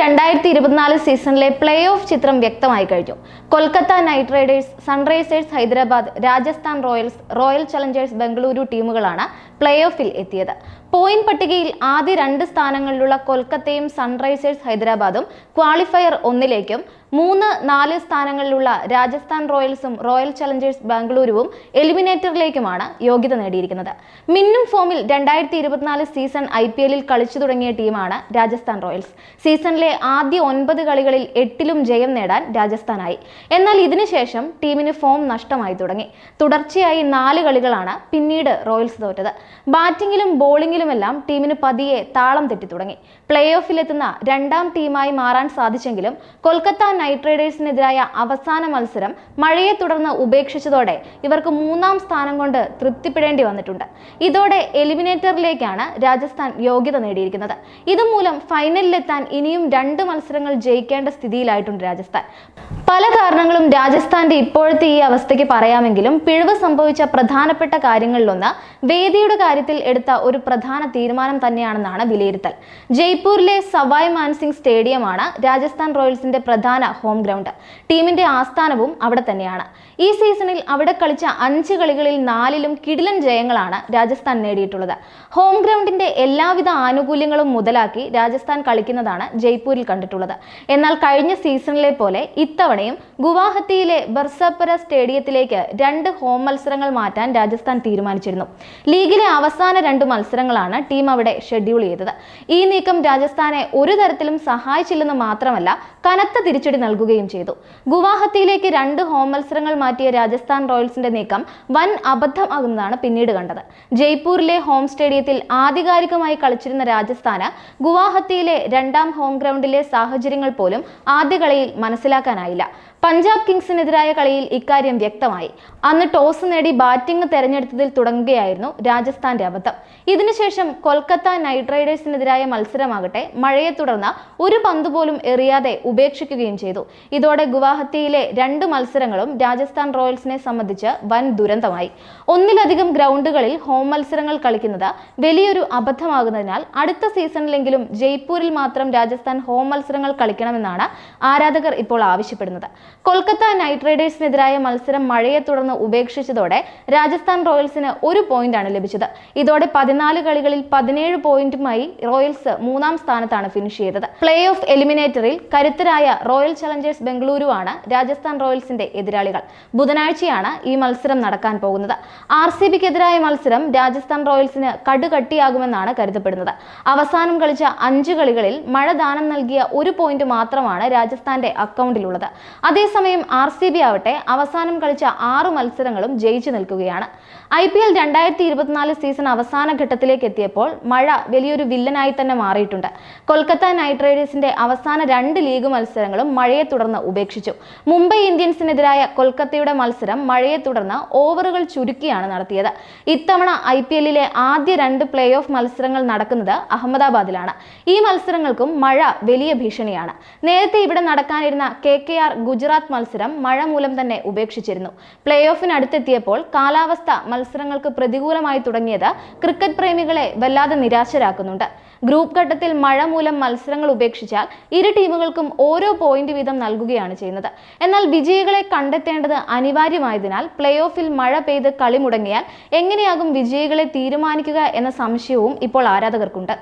രണ്ടായിരത്തി ഇരുപത്തിനാല് സീസണിലെ പ്ലേ ഓഫ് ചിത്രം വ്യക്തമായി കഴിഞ്ഞു. Kolkata Knight Riders Sunrisers Hyderabad Rajasthan Royals Royal Challengers Bengaluru ടീമുകളാണ് പ്ലേ ഓഫിൽ എത്തിയത്. പോയിന്റ് പട്ടികയിൽ ആദ്യ രണ്ട് സ്ഥാനങ്ങളിലുള്ള കൊൽക്കത്തയും സൺറൈസേഴ്സ് ഹൈദരാബാദും ക്വാളിഫയർ ഒന്നിലേക്കും മൂന്ന് നാല് സ്ഥാനങ്ങളിലുള്ള രാജസ്ഥാൻ റോയൽസും റോയൽ ചലഞ്ചേഴ്സ് ബാംഗ്ലൂരുവും എലിമിനേറ്ററിലേക്കുമാണ് യോഗ്യത നേടിയിരിക്കുന്നത്. മിന്നും ഫോമിൽ രണ്ടായിരത്തി ഇരുപത്തിനാല് സീസൺ ഐ പി എല്ലിൽ കളിച്ചു തുടങ്ങിയ ടീമാണ് രാജസ്ഥാൻ റോയൽസ്. സീസണിലെ ആദ്യ ഒൻപത് കളികളിൽ എട്ടിലും ജയം നേടാൻ രാജസ്ഥാനായി. എന്നാൽ ഇതിനുശേഷം ടീമിന് ഫോം നഷ്ടമായി തുടങ്ങി. തുടർച്ചയായി നാല് കളികളാണ് പിന്നീട് റോയൽസ് തോറ്റത്. ബാറ്റിംഗിലും ബോളിംഗിലുമെല്ലാം ടീമിന് പതിയെ താളം തെറ്റി തുടങ്ങി പ്ലേ ഓഫിലെത്തുന്ന രണ്ടാം ടീമായി മാറാൻ സാധിച്ചെങ്കിലും കൊൽക്കത്ത നൈറ്റ് റൈഡേഴ്സിനെതിരായ അവസാന മത്സരം മഴയെ തുടർന്ന് ഉപേക്ഷിച്ചതോടെ ഇവർക്ക് മൂന്നാം സ്ഥാനം കൊണ്ട് തൃപ്തിപ്പെടേണ്ടി വന്നിട്ടുണ്ട്. ഇതോടെ എലിമിനേറ്ററിലേക്കാണ് രാജസ്ഥാൻ യോഗ്യത നേടിയിരിക്കുന്നത്. ഇതുമൂലം ഫൈനലിലെത്താൻ ഇനിയും രണ്ട് മത്സരങ്ങൾ ജയിക്കേണ്ട സ്ഥിതിയിലായിട്ടുണ്ട് രാജസ്ഥാൻ. പല കാരണങ്ങളും രാജസ്ഥാന്റെ ഇപ്പോഴത്തെ ഈ അവസ്ഥയ്ക്ക് പറയാമെങ്കിലും പിഴവ് സംഭവിച്ച പ്രധാനപ്പെട്ട കാര്യങ്ങളിലൊന്ന് വേദിയുടെ കാര്യത്തിൽ എടുത്ത ഒരു പ്രധാന തീരുമാനം തന്നെയാണെന്നാണ് വിലയിരുത്തൽ. ജയ്പൂരിലെ സവായ് മാൻസിംഗ് സ്റ്റേഡിയമാണ് രാജസ്ഥാൻ റോയൽസിന്റെ പ്രധാന ഹോം ഗ്രൗണ്ട്. ടീമിന്റെ ആസ്ഥാനവും അവിടെ തന്നെയാണ്. ഈ സീസണിൽ അവിടെ കളിച്ച അഞ്ച് കളികളിൽ നാലിലും കിടിലൻ ജയങ്ങളാണ് രാജസ്ഥാൻ നേടിയിട്ടുള്ളത്. ഹോം ഗ്രൗണ്ടിന്റെ എല്ലാവിധ ആനുകൂല്യങ്ങളും മുതലാക്കി രാജസ്ഥാൻ കളിക്കുന്നതാണ് ജയ്പൂരിൽ കണ്ടിട്ടുള്ളത്. എന്നാൽ കഴിഞ്ഞ സീസണിലെ പോലെ ഇത്തവണയും ഗുവാഹത്തിയിലെ ബർസപ്പര സ്റ്റേഡിയത്തിലേക്ക് രണ്ട് ഹോം മത്സരങ്ങൾ മാറ്റാൻ രാജസ്ഥാൻ തീരുമാനിച്ചിരുന്നു. ലീഗിലെ അവസാന രണ്ട് മത്സരങ്ങളാണ് ടീം അവിടെ ഷെഡ്യൂൾ ചെയ്തത്. ഈ നീക്കം രാജസ്ഥാനെ ഒരു തരത്തിലും സഹായിച്ചില്ലെന്ന് മാത്രമല്ല കനത്ത തിരിച്ചടി നൽകുകയും ചെയ്തു. ഗുവാഹത്തിയിലേക്ക് രണ്ട് ഹോം മത്സരങ്ങൾ മാറ്റിയ രാജസ്ഥാൻ റോയൽസിന്റെ നീക്കം വൻ അബദ്ധമാകുന്നതാണ് പിന്നീട് കണ്ടത്. ജയ്പൂരിലെ ഹോം സ്റ്റേഡിയത്തിൽ ആധികാരികമായി കളിച്ചിരുന്ന രാജസ്ഥാന് ഗുവാഹത്തിയിലെ രണ്ടാം ഹോം ഗ്രൗണ്ടിലെ സാഹചര്യങ്ങൾ പോലും ആദ്യ കളിയിൽ മനസ്സിലാക്കാനായില്ല. പഞ്ചാബ് കിങ്സിനെതിരായ കളിയിൽ ഇക്കാര്യം വ്യക്തമായി. അന്ന് ടോസ് നേടി ബാറ്റിംഗ് തെരഞ്ഞെടുത്തതിൽ തുടങ്ങുകയായിരുന്നു രാജസ്ഥാന്റെ അബദ്ധം. ഇതിനുശേഷം കൊൽക്കത്ത നൈറ്റ് റൈഡേഴ്സിനെതിരായ മത്സരമാകട്ടെ മഴയെ തുടർന്ന് ഒരു പന്ത് പോലും എറിയാതെ ഉപേക്ഷിക്കുകയും ചെയ്തു. ഇതോടെ ഗുവാഹത്തിയിലെ രണ്ട് മത്സരങ്ങളും രാജസ്ഥാൻ റോയൽസിനെ സംബന്ധിച്ച് വൻ ദുരന്തമായി. ഒന്നിലധികം ഗ്രൗണ്ടുകളിൽ ഹോം മത്സരങ്ങൾ കളിക്കുന്നത് വലിയൊരു അബദ്ധമാകുന്നതിനാൽ അടുത്ത സീസണിലെങ്കിലും ജയ്പൂരിൽ മാത്രം രാജസ്ഥാൻ ഹോം മത്സരങ്ങൾ കളിക്കണമെന്നാണ് ആരാധകർ ഇപ്പോൾ ആവശ്യപ്പെടുന്നത്. കൊൽക്കത്ത നൈറ്റ് റൈഡേഴ്സിനെതിരായ മത്സരം മഴയെ തുടർന്ന് ഉപേക്ഷിച്ചതോടെ രാജസ്ഥാൻ റോയൽസിന് ഒരു പോയിന്റാണ് ലഭിച്ചത്. ഇതോടെ പതിനാല് കളികളിൽ പതിനേഴ് പോയിന്റുമായി റോയൽസ് മൂന്നാം സ്ഥാനത്താണ് ഫിനിഷ് ചെയ്തത്. പ്ലേ ഓഫ് എലിമിനേറ്ററിൽ കരുത്തരായ റോയൽ ചലഞ്ചേഴ്സ് ബംഗളൂരുവാണ് രാജസ്ഥാൻ റോയൽസിന്റെ എതിരാളികൾ. ബുധനാഴ്ചയാണ് ഈ മത്സരം നടക്കാൻ പോകുന്നത്. ആർ സി ബിക്കെതിരായ മത്സരം രാജസ്ഥാൻ റോയൽസിന് കടുകട്ടിയാകുമെന്നാണ് കരുതപ്പെടുന്നത്. അവസാനം കളിച്ച അഞ്ച് കളികളിൽ മഴ ദാനം നൽകിയ ഒരു പോയിന്റ് മാത്രമാണ് രാജസ്ഥാന്റെ അക്കൗണ്ടിലുള്ളത്. അതേസമയം ആർ സി ബി ആവട്ടെ അവസാനം കളിച്ച ആറ് മത്സരങ്ങളും ജയിച്ചു നിൽക്കുകയാണ്. ഐ പി എൽ രണ്ടായിരത്തി ഇരുപത്തിനാല് സീസൺ അവസാന ഘട്ടത്തിലേക്ക് എത്തിയപ്പോൾ മഴ വലിയൊരു വില്ലനായി തന്നെ മാറിയിട്ടുണ്ട്. കൊൽക്കത്ത നൈറ്റ് റൈഡേഴ്സിന്റെ അവസാന രണ്ട് ലീഗ് മത്സരങ്ങളും മഴയെ തുടർന്ന് ഉപേക്ഷിച്ചു. മുംബൈ ഇന്ത്യൻസിനെതിരായ കൊൽക്കത്തയുടെ മത്സരം മഴയെ തുടർന്ന് ഓവറുകൾ ചുരുക്കിയാണ് നടത്തിയത്. ഇത്തവണ ഐ പി എല്ലിലെ ആദ്യ രണ്ട് പ്ലേ ഓഫ് മത്സരങ്ങൾ നടക്കുന്നത് അഹമ്മദാബാദിലാണ്. ഈ മത്സരങ്ങൾക്കും മഴ വലിയ ഭീഷണിയാണ്. നേരത്തെ ഇവിടെ നടക്കാനിരുന്ന കെ കെ ആർ ഗുജറാത്ത് മത്സരം മഴ മൂലം തന്നെ ഉപേക്ഷിച്ചിരുന്നു. പ്ലേ ഓഫിനടുത്തെത്തിയപ്പോൾ കാലാവസ്ഥ മത്സരങ്ങൾക്ക് പ്രതികൂലമായി തുടങ്ങിയത് ക്രിക്കറ്റ് പ്രേമികളെ വല്ലാതെ നിരാശരാക്കുന്നുണ്ട്. ഗ്രൂപ്പ് ഘട്ടത്തിൽ മഴ മൂലം മത്സരങ്ങൾ ഉപേക്ഷിച്ചാൽ ഇരു ടീമുകൾക്കും ഓരോ പോയിന്റ് വീതം നൽകുകയാണ് ചെയ്യുന്നത്. എന്നാൽ വിജയികളെ കണ്ടെത്തേണ്ടത് അനിവാര്യമായതിനാൽ പ്ലേ ഓഫിൽ മഴ പെയ്ത് കളി മുടങ്ങിയാൽ എങ്ങനെയാകും വിജയികളെ തീരുമാനിക്കുക എന്ന സംശയവും ഇപ്പോൾ ആരാധകർക്കുണ്ട്.